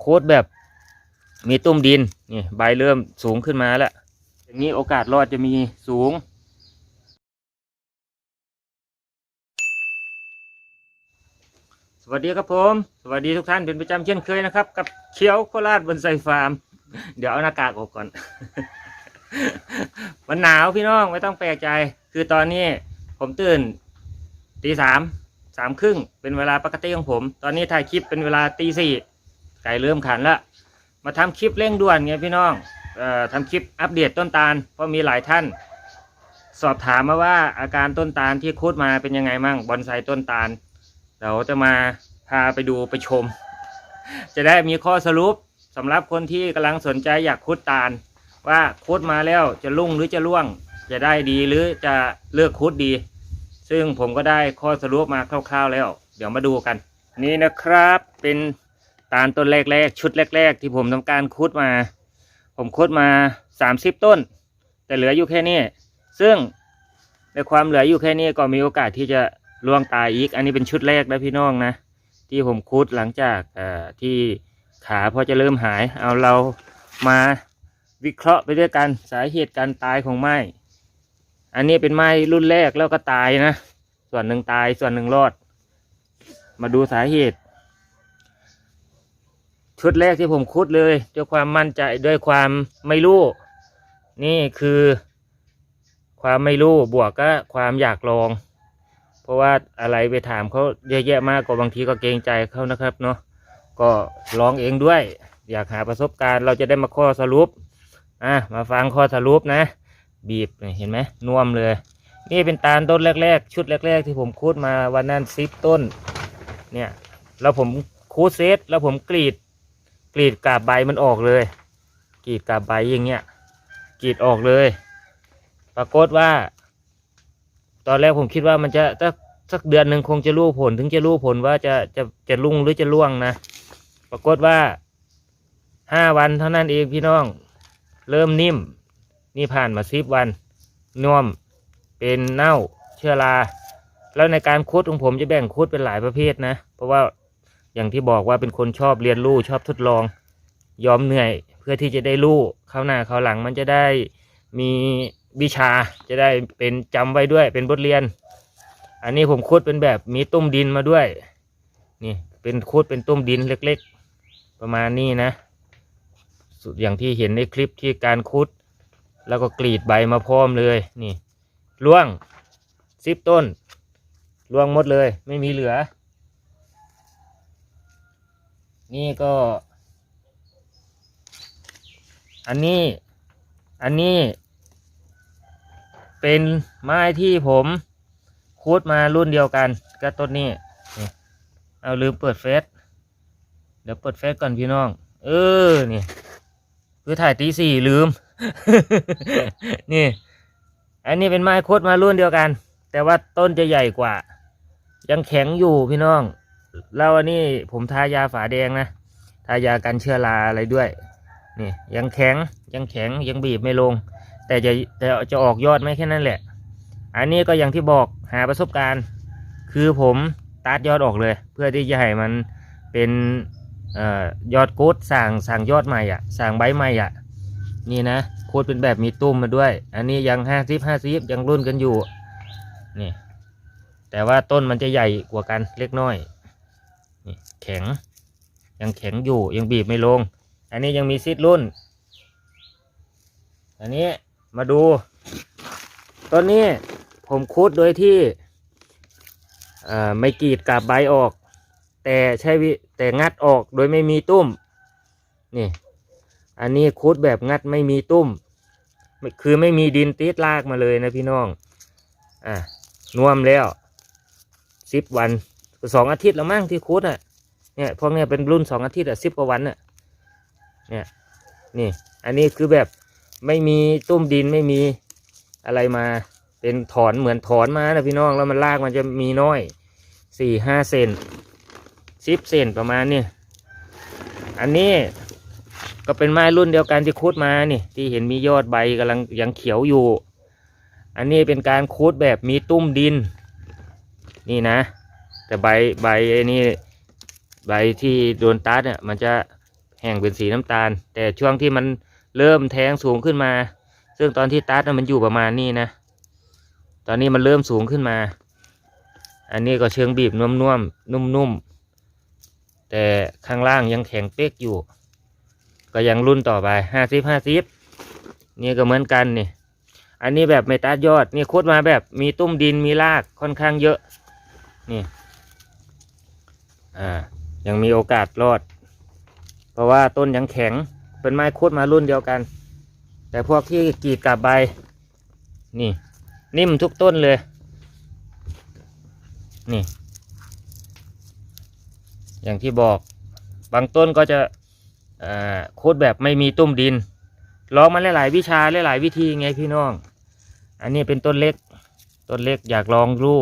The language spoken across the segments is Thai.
โคดแบบ มีตุ้มดินนี่ใบเริ่มสูงขึ้นมาแล้วอย่างนี้โอกาสรอดจะมีสูง สวัสดีครับผม สวัสดีทุกท่านเป็นประจำเช่นเคยนะครับ กับเขียวโคราชบนไซฟาร์ม เดี๋ยวเอาหน้ากากออกก่อน มันหนาวพี่น้องไม่ต้องแปลกใจ คือตอนนี้ผมตื่นตีสามสามครึ่งเป็นเวลาปกติของผม ตอนนี้ถ่ายคลิปเป็นเวลาตีสี่ ไก่เริ่มขันแล้วมาทำคลิปเร่งด่วนไงพี่น้องเอ่อทำคลิปอัปเดตต้นตาล เพราะมีหลายท่าน สอบถามมาว่าอาการต้นตาลที่คุดมาเป็นยังไงมั่งบอนไซต้นตาลเราจะมาพาไปดูไปชม จะได้มีข้อสรุปสำหรับคนที่กำลังสนใจอยากคุดตาล ว่าคุดมาแล้วจะลุ่งหรือจะล่วง จะได้ดีหรือจะเลือกคุดดี ซึ่งผมก็ได้ข้อสรุปมาคร่าว ๆแล้ว เดี๋ยวมาดูกัน นี่นะครับเป็น ตาลต้นแรกๆ ชุดแรก ๆ ที่ผมทำการคุดมา ผมคุดมา30ต้น แต่เหลืออยู่แค่นี้ ซึ่งในความเหลืออยู่แค่นี้ก็มีโอกาสที่จะล่วงตายอีก อันนี้เป็นชุดแรกนะพี่น้องนะ ที่ผมคุดหลังจากที่ขาพอจะเริ่มหาย เอาเรามาวิเคราะห์ไปด้วยกันสาเหตุการตายของไม้อันนี้เป็นไม้รุ่นแรกแล้วก็ตายนะ ส่วนหนึ่งตายส่วนหนึ่งรอด มาดูสาเหตุ ชุดแรกที่ผมคุดเลย ด้วยความมั่นใจด้วยความไม่รู้ นี่คือ ความไม่รู้บวกก็ความอยากลอง เพราะว่าอะไรไปถามเขาเยอะแยะมากกว่าบางทีก็เกรงใจเขานะครับเนาะก็ลองเองด้วย อยากหาประสบการณ์เราจะได้มาข้อสรุปอะมาฟังข้อสรุปนะ บีบเห็นไหมน่วมเลย นี่เป็นตาลต้นแรก ๆ ชุดแรก ๆ ที่ผมคูดมาวันนั้นซิปต้น เนี่ยแล้วผมคูดเซตแล้วผมกรีด กรีดกาบใบมันออกเลย กรีดกาบใบอย่างเงี้ยกรีดออกเลย ปรากฏว่า ตอนแรกผมคิดว่ามันจะสักสักเดือนหนึ่งคงจะรู้ผล ถึงจะรู้ผลว่าจะจะจะลุ่งหรือจะล่วงนะ ปรากฏว่าห้าวันเท่านั้นเองพี่น้อง เริ่มนิ่ม นี่ผ่านมาสิบวันน่วมเป็นเน่าเชื้อรา แล้วในการคุดของผมจะแบ่งคุดเป็นหลายประเภทนะ เพราะว่า อย่างที่บอกว่าเป็นคนชอบเรียนรู้ชอบทดลอง ยอมเหนื่อยเพื่อที่จะได้รู้เข้าวหน้าเข้าวหลังมันจะได้มีวิชาจะได้เป็นจำไว้ด้วยเป็นบทเรียน อันนี้ผมคุดเป็นแบบมีตุ้มดินมาด้วย นี่เป็นคุดเป็นตุ้มดินเล็กๆ ประมาณนี้นะ สุดอย่างที่เห็นในคลิปที่การคุด แล้วก็กรีดใบมาพร้อมเลยนี่ล่วงสิบต้นล่วงหมดเลยไม่มีเหลือ นี่ก็ อันนี้ อันนี้ เป็นไม้ที่ผมคูดมารุ่นเดียวกันก็ต้นนี้ เอาลืมเปิดเฟซเดี๋ยวเปิดเฟซก่อนพี่น้อง เออ นี่คือถ่ายตีสี่ลืม นี่ อันนี้เป็นไม้คุดมารุ่นเดียวกัน แต่ว่าต้นจะใหญ่กว่า ยังแข็งอยู่พี่น้อง แล้วอันนี้ผมทายาฝาแดงนะทายากันเชื้อราอะไรด้วยนี่ยังแข็งยังแข็งยังบีบไม่ลง แต่จะแต่จะออกยอดไหมแค่นั้นแหละ อันนี้ก็อย่างที่บอกหาประสบการณ์ คือผมตัดยอดออกเลย เพื่อที่จะให้มันเป็นออยอดโกดสั่งสั่งยอดใหม่อะสั่งใบใหม่อะนี่นะโคดเป็นแบบมีตุ้มมาด้วย อันนี้ยังห้าสิบห้าสิบยังรุ่นกันอยู่นี่แต่ว่าต้นมันจะใหญ่กว่ากันเล็กน้อย แข็ง ยังแข็งอยู่ยังบีบไม่ลง อันนี้ยังมีซิดรุ่น อันนี้มาดูต้นนี้ผมคุดโดยที่ไม่กรีดกาบใบออก แต่ใช้วิแต่งัดออกโดยไม่มีตุ้มนี่ อันนี้คุดแบบงัดไม่มีตุ้ม คือไม่มีดินติดลากมาเลยนะพี่น้อง อะน่วมแล้วสิบวัน สองอาทิตย์แล้วมั้งที่คุดอะเนี่ยพวกเนี้ยเป็นรุ่นสองอาทิตย์อะสิบกว่าวันอะเนี่ยนี่อันนี้คือแบบไม่มีตุ้มดินไม่มีอะไรมาเป็นถอนเหมือนถอนมานะพี่น้องแล้วมันลากมันจะมีน้อยสี่ห้าเซนสิบเซนประมาณนี้อันนี้ก็เป็นไม้รุ่นเดียวกันที่คุดมานี่ที่เห็นมียอดใบกำลังยังเขียวอยู่ อันนี้เป็นการคุดแบบมีตุ้มดิน นี่นะ แต่ใบใบไอ้นี่ใบที่โดนตัดเนี่ยมันจะแห้งเป็นสีน้ำตาล แต่ช่วงที่มันเริ่มแทงสูงขึ้นมา ซึ่งตอนที่ตัดน่ะมันอยู่ประมาณนี้นะ ตอนนี้มันเริ่มสูงขึ้นมา อันนี้ก็เชิงบีบนุ่มๆนุ่มๆแต่ข้างล่างยังแข็งเป๊กอยู่ ก็ยังรุ่นต่อไปห้าสิบห้าสิบนี่ก็เหมือนกันนี่อันนี้แบบไม่ตัดยอดนี่โคุดมาแบบมีตุ้มดินมีรากค่อนข้างเยอะนี่ อ่ายังมีโอกาสรอด เพราะว่าต้นยังแข็งเป็นไม้คุดมารุ่นเดียวกัน แต่พวกที่กรีดกับใบ นี่ นิ่มทุกต้นเลย นี่ อย่างที่บอก บางต้นก็จะโคดแบบไม่มีตุ้มดินลองมาหลายๆวิชาหลายๆวิธีไงพี่น้อง อันนี้เป็นต้นเล็ก ต้นเล็กอยากลองรู้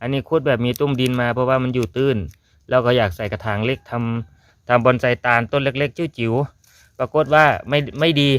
อันนี้โคดแบบมีตุ้มดินมาเพราะว่ามันอยู่ตื้น แล้วก็อยากใส่กระถางเล็กทำทำบอนไซตาลต้นเล็ก ๆ จิ๋วๆปรากฏว่าไม่ไม่ดี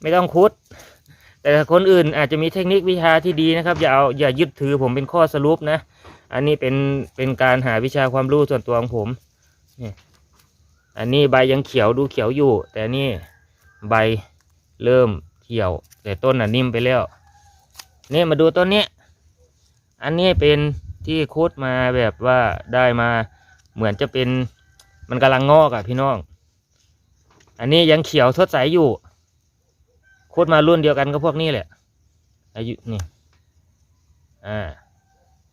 ไม่ต้องคุด แต่คนอื่นอาจจะมีเทคนิควิชาที่ดีนะครับ อย่าเอาอย่ายึดถือผมเป็นข้อสรุปนะ อันนี้เป็นเป็นการหาวิชาความรู้ส่วนตัวของผมนี่อันนี้ใบยังเขียวดูเขียวอยู่ แต่นี่ใบเริ่มเขียว แต่ต้นอะนิ่มไปแล้วนี่มาดูต้นนี้ อันนี้เป็น ที่คุดมาแบบว่าได้มาเหมือนจะเป็นมันกำลังงอกอะพี่น้อง อันนี้ยังเขียวสดใสอยู่คุดมารุ่นเดียวกันกับพวกนี้แหละ อายุนี่ อ่า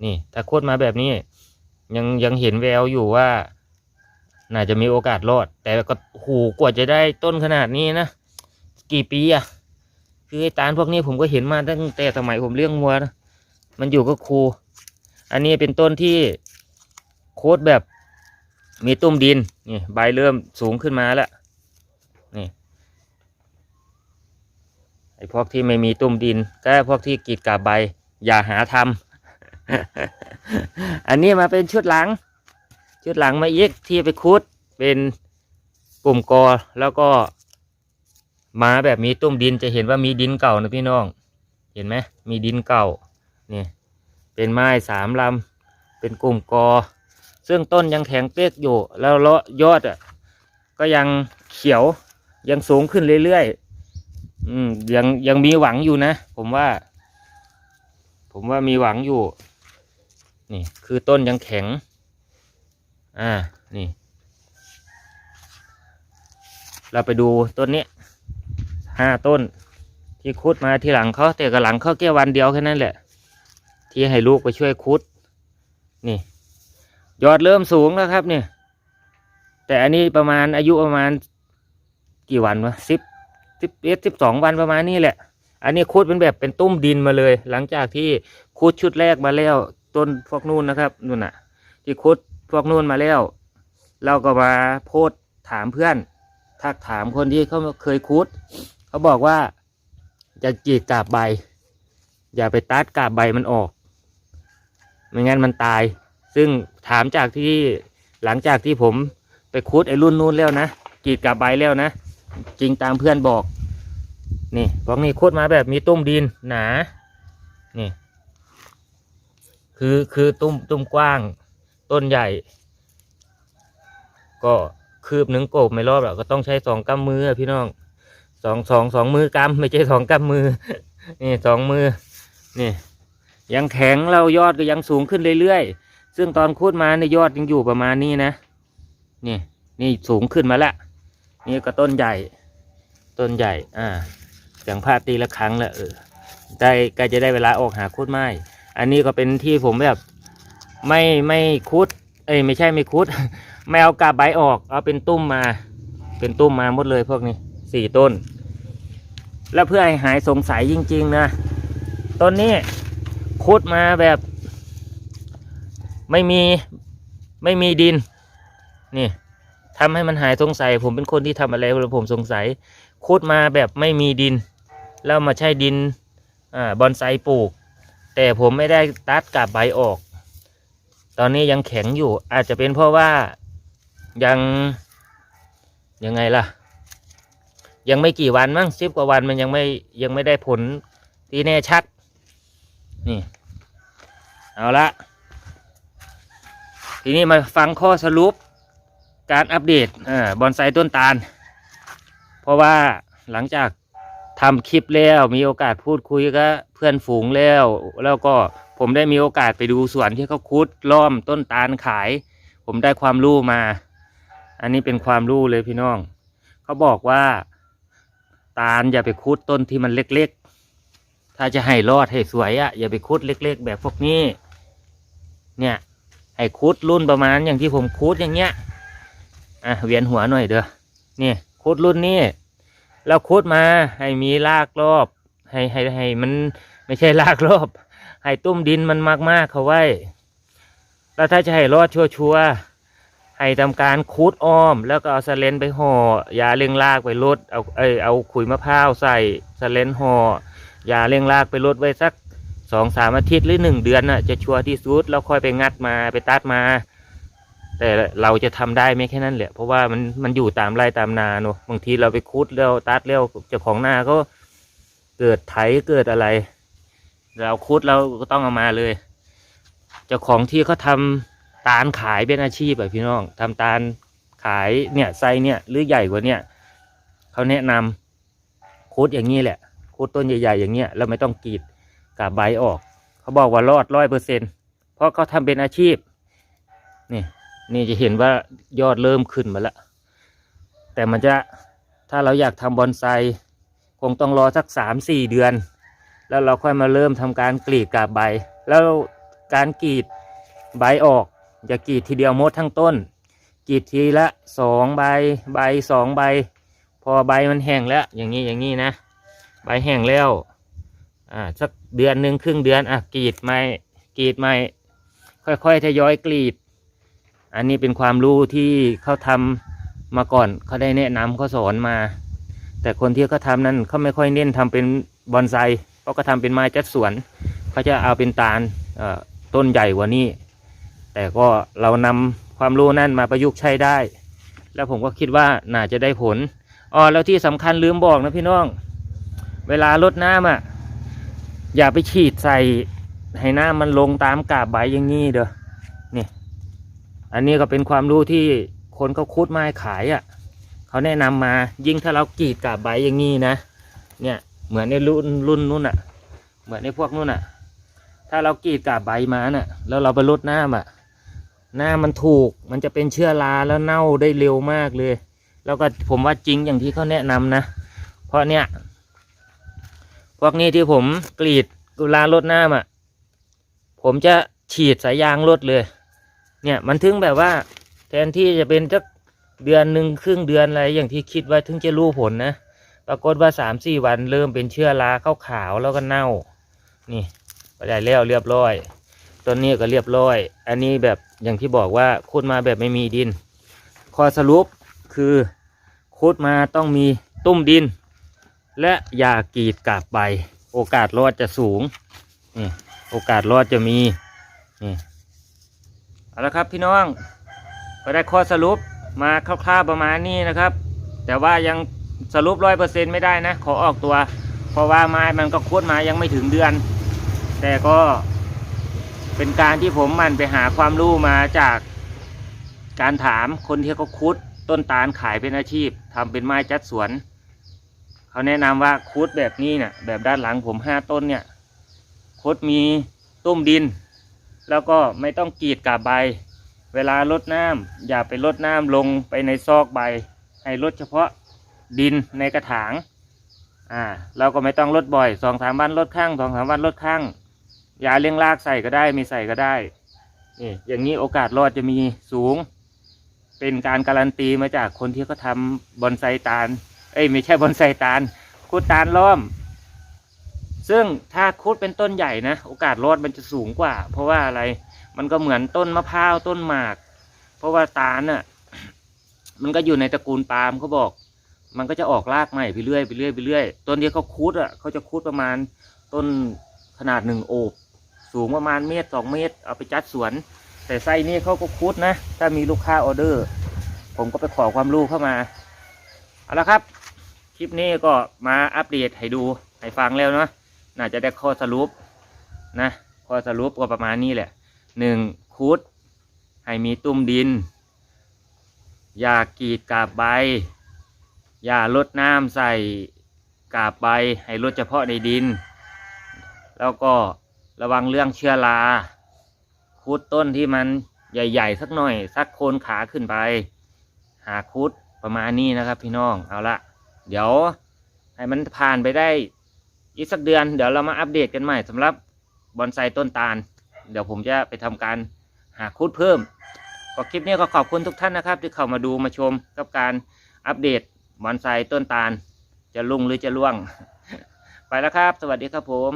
นี่ ถ้าโคตรมาแบบนี้ ยังยังเห็นแววอยู่ว่า น่าจะมีโอกาสรอด แต่ก็โหกว่าจะได้ต้นขนาดนี้นะ กี่ปีอะคือไอ้ตาลพวกนี้ผมก็เห็นมาตั้งแต่สมัยผมเลี้ยงวัวนะ มันอยู่กับครู อันนี้เป็นต้นที่โคตรแบบมีตุ้มดินนี่ใบเริ่มสูงขึ้นมาแล้วนี่ไอ้พวกที่ไม่มีตุ้มดิน ก็พวกที่กีดกาบใบ อย่าหาทำอันนี้มาเป็นชุดหลัง ชุดหลังมาอีกที่ไปคุดเป็นกลุ่มกอแล้วก็มาแบบมีตุ้มดินจะเห็นว่ามีดินเก่านะพี่น้อง เห็นไหมมีดินเก่านี่ เป็นไม้สามลำเป็นกลุ่มกอ ซึ่งต้นยังแข็งเป๊กอยู่ แล้วเลาะยอดอะก็ยังเขียวยังสูงขึ้นเรื่อยๆอืมยังยังมีหวังอยู่นะ ผมว่า ผมว่ามีหวังอยู่ นี่ คือต้นยังแข็ง อ่า นี่ เราไปดูต้นนี้ห้าต้น ที่คุดมาทีหลังเขาแต่กับหลังเขาแค่วันเดียวแค่นั้นแหละ ที่ให้ลูกไปช่วยคุด นี่ ยอดเริ่มสูงแล้วครับเนี่ย แต่อันนี้ประมาณอายุประมาณกี่วันวะสิบสิบเอ็ดสิบสองวันประมาณนี้แหละ อันนี้คุดเป็นแบบเป็นตุ้มดินมาเลย หลังจากที่คุดชุดแรกมาแล้วต้นพวกนู่นนะครับนู่นน่ะ ที่คุดพวกนู่นมาแล้ว เราก็มาโพสถามเพื่อนทักถามคนที่เขาเคยคุด เขาบอกว่าจะกรีดกาบใบ อย่าไปตัดกาบใบมันออก ไม่งั้นมันตาย ซึ่งถามจากที่หลังจากที่ผมไปคุดไอ้รุ่นนู้นแล้วนะกีดกาบใบแล้วนะ จริงตามเพื่อนบอก นี่พวกนี้คุดมาแบบมีตุ้มดินหนา นี่ คือคือตุ้มตุ้มกว้าง ต้นใหญ่ ก็คืบหนึ่งโกบไม่รอบหรอกก็ต้องใช้สองกำมือพี่น้องสองสองสองมือกำไม่ใช่สองกำมือ นี่สองมือ นี่ ยังแข็งเรายอดก็ยังสูงขึ้นเรื่อยๆ ซึ่งตอนคูดมาในยอดยังอยู่ประมาณนี้นะ นี่นี่สูงขึ้นมาละ นี่ก็ต้นใหญ่ ต้นใหญ่ อ่าเสียงพาดตีละครั้งล้วเออ ได้กล้จะได้เวลาออกหาคูดไม้ อันนี้ก็เป็นที่ผมแบบไม่ไม่คุด เอ้ยไม่ใช่ไม่คุด ไม่เอากาบใบออก เอาเป็นตุ้มมา เป็นตุ้มมาหมดเลยพวกนี้สี่ต้น แล้วเพื่อให้หายสงสัยจริง ๆ นะ ต้นนี้ คุดมาแบบไม่มีไม่มีดิน นี่ทำให้มันหายสงสัย ผมเป็นคนที่ทำอะไรผมสงสัยคุดมาแบบไม่มีดิน แล้วมาใช้ดินอ่าบอนไซปลูก แต่ผมไม่ได้ตัดกาบใบออก ตอนนี้ยังแข็งอยู่ อาจจะเป็นเพราะว่ายังยังไงล่ะ ยังไม่กี่วันมั้งสิบกว่าวันมันยังไม่ยังไม่ได้ผลที่แน่ชัด นี่ เอาละ ทีนี้มาฟังข้อสรุปการอัปเดตบอนไซต้นตาล เพราะว่าหลังจากทำคลิปแล้วมีโอกาสพูดคุยกับเพื่อนฝูงแล้ว แล้วก็ผมได้มีโอกาสไปดูสวนที่เขาคุดล้อมต้นตาลขาย ผมได้ความรู้มา อันนี้เป็นความรู้เลยพี่น้อง เขาบอกว่า ตาลอย่าไปคุดต้นที่มันเล็ก ถ้าจะให้รอดให้สวยอะ่ะอย่าไปคุดเล็ก ๆ แบบพวกนี้ เนี่ยให้คุดรุ่นประมาณอย่างที่ผมคุดอย่างเงี้ยอะเวียนหัวหน่อยเด้อนี่คุดรุ่นนี้แล้วคุดมาให้มีรากรอบ ให้ให้ให้มันไม่ใช่รากรอบ ให้ตุ้มดินมันมากๆเขาไว้แล้วถ้าจะให้รอดชัวร์ๆให้ทำการคูดอ้อม แล้วก็เอาสเลนไปห่อยาเลี้ยงรากไปลดเอาเอ้ยเอาขุยมะพร้าวใส่สเลนห่อ ยาเลี้ยงรากไปลดไว้สักสองสามอาทิตย์หรือหนึ่งเดือนน่ะจะชัวร์ที่สุดแล้วค่อยไปงัดมาไปตัดมา แต่เราจะทำได้ไม่แค่นั้นแหละเพราะว่ามันมันอยู่ตามไร่ตามนาเนอะบางทีเราไปคุดแล้วตัดแล้วเจ้าของนาก็เกิดไถเกิดอะไร เราคุดเราก็ต้องเอามาเลย เจ้าของที่เขาทำตาลขายเป็นอาชีพแบบพี่น้องทำตาลขายเนี่ยไซเนี่ยหรือใหญ่กว่าเนี่ยเขาแนะนำคุดอย่างนี้แหละ โคุดต้นใหญ่ๆอย่างเงี้ยแล้วไม่ต้องกรีดกับใบออก เขาบอกว่ารอดร้อยเปอร์เซ็นเพราะเขาทำเป็นอาชีพนี่นี่จะเห็นว่ายอดเริ่มขึ้นมาแล้วแต่มันจะถ้าเราอยากทำบอนไซคงต้องรอสักสามสี่เดือน แล้วเราค่อยมาเริ่มทำการกรีดกาบใบ แล้วการกรีดใบออกอย่ากรีดทีเดียวหมดทั้งต้นกรีดทีละสองใบใบสองใบ พอใบมันแห้งแล้วอย่างนี้อย่างนี้นะ ใบแห้งแล้วอ่าสักเดือนหนึ่งครึ่งเดือนอะกรีดไม่กรีดไม่ค่อยๆทยอยกรีด อันนี้เป็นความรู้ที่เขาทำมาก่อนเขาได้แนะนำเขาสอนมา แต่คนที่เขาทำนั้นเขาไม่ค่อยเน้นทำเป็นบอนไซเขาก็ทำเป็นไม้จัดสวนเขาจะเอาเป็นตาลอ่อต้นใหญ่กว่านี้ แต่ก็เรานำความรู้นั่นมาประยุกต์ใช้ได้ แล้วผมก็คิดว่าน่าจะได้ผลอ๋อแล้วที่สำคัญลืมบอกนะพี่น้อง เวลารดน้ำอะ อย่าไปฉีดใส่ให้น้ำมันลงตามกาบใบอย่างนี้เด้อนี่อันนี้ก็เป็นความรู้ที่คนเขาคุดไม้ขายอะเขาแนะนำมายิ่งถ้าเรากรีดกาบใบอย่างนี้นะ เนี่ยเหมือนในรุ่นรุ่นนู้นอะ เหมือนในพวกนู้นอะ ถ้าเรากรีดกาบใบมาน่ะ แล้วเราไปลดน้ำอะหน้ามันถูกมันจะเป็นเชื้อราแล้วเน่าได้เร็วมากเลย แล้วก็ผมว่าจริงอย่างที่เขาแนะนำนะ เพราะเนี่ย วกนี้ที่ผมกรีดเวลาลดน้ำอะ ผมจะฉีดสายยางลดเลย เนี่ยมันถึงแบบว่า แทนที่จะเป็นสักเดือนหนึ่งครึ่งเดือนอะไรอย่างที่คิดว่าถึงจะรู้ผลนะ ปรากฏว่าสามสี่วันเริ่มเป็นเชื้อราเข้าขาวแล้วก็เน่า นี่ไปได้แล้วเรียบร้อยต้นนี้ก็เรียบร้อย อันนี้แบบอย่างที่บอกว่าขุดมาแบบไม่มีดิน ข้อสรุปคือขุดมาต้องมีตุ้มดิน และอย่ากรีดกาบใบ โอกาสรอดจะสูงนี่โอกาสรอดจะมีนี่เอาละครับพี่น้องก็ได้ข้อสรุปมาคร่าวๆประมาณนี้นะครับ แต่ว่ายังสรุปร้อยเปอร์เซ็นไม่ได้นะ ขอออกตัว เพราะว่าไม้มันก็คุดมายังไม่ถึงเดือน แต่ก็เป็นการที่ผมมันไปหาความรู้มาจากการถามคนที่เขาคุดต้นตาลขายเป็นอาชีพทำเป็นไม้จัดสวน เขาแนะนำว่าคุดแบบนี้เนี่ยแบบด้านหลังผมห้าต้นเนี่ยคุดมีตุ้มดิน แล้วก็ไม่ต้องกรีดกาบใบ เวลาลดน้ำอย่าไปลดน้ำลงไปในซอกใบ ให้ลดเฉพาะดินในกระถางอ่าเราก็ไม่ต้องลดบ่อยสองสามวันลดข้างสองสามวันลดข้างยาเลี้ยงรากใส่ก็ได้ไม่ใส่ก็ได้นี่อย่างนี้โอกาสรอดจะมีสูง เป็นการการันตีมาจากคนที่เขาทำบอนไซตาล เอ้ยไม่ใช่บอนไซตาลคุดตาลล้อม ซึ่งถ้าคุดเป็นต้นใหญ่นะโอกาสรอดมันจะสูงกว่า เพราะว่าอะไรมันก็เหมือนต้นมะพร้าวต้นหมาก เพราะว่าตาลน่ะ มันก็อยู่ในตระกูลปาล์มเขาบอก มันก็จะออกรากใหม่ไปเรื่อยไปเรื่อยไปเรื่อยต้นที่เขาคุดอะเขาจะคุดประมาณต้นขนาดหนึ่งโอบสูงประมาณเมตรสองเมตร เอาไปจัดสวน แต่ไส้นี่เขาก็คุดนะ ถ้ามีลูกค้าออเดอร์ ผมก็ไปขอความรู้เข้ามา เอาละครับ คลิปนี้ก็มาอัปเดตให้ดูให้ฟังแล้วเนาะน่าจะได้ข้อสรุปนะข้อสรุปก็ประมาณนี้แหละหนึ่งคุด ให้มีตุ้มดิน อย่ากรีดกาบใบ อย่าลดน้ำใส่กาบใบ ให้ลดเฉพาะในดิน แล้วก็ระวังเรื่องเชื้อราคุดต้นที่มันใหญ่ๆ สักหน่อย สักโคนขาขึ้นไป หาคุดประมาณนี้นะครับพี่น้องเอาละ เดี๋ยวให้มันผ่านไปได้อีกสักเดือน เดี๋ยวเรามาอัปเดตกันใหม่สำหรับบอนไซต้นตาล เดี๋ยวผมจะไปทำการหาคูดเพิ่มก็คลิปนี้ก็ขอบคุณทุกท่านนะครับ ที่เข้ามาดูมาชมกับการอัปเดตบอนไซต้นตาล จะลุ่งหรือจะร่วง ไปแล้วครับ สวัสดีครับผม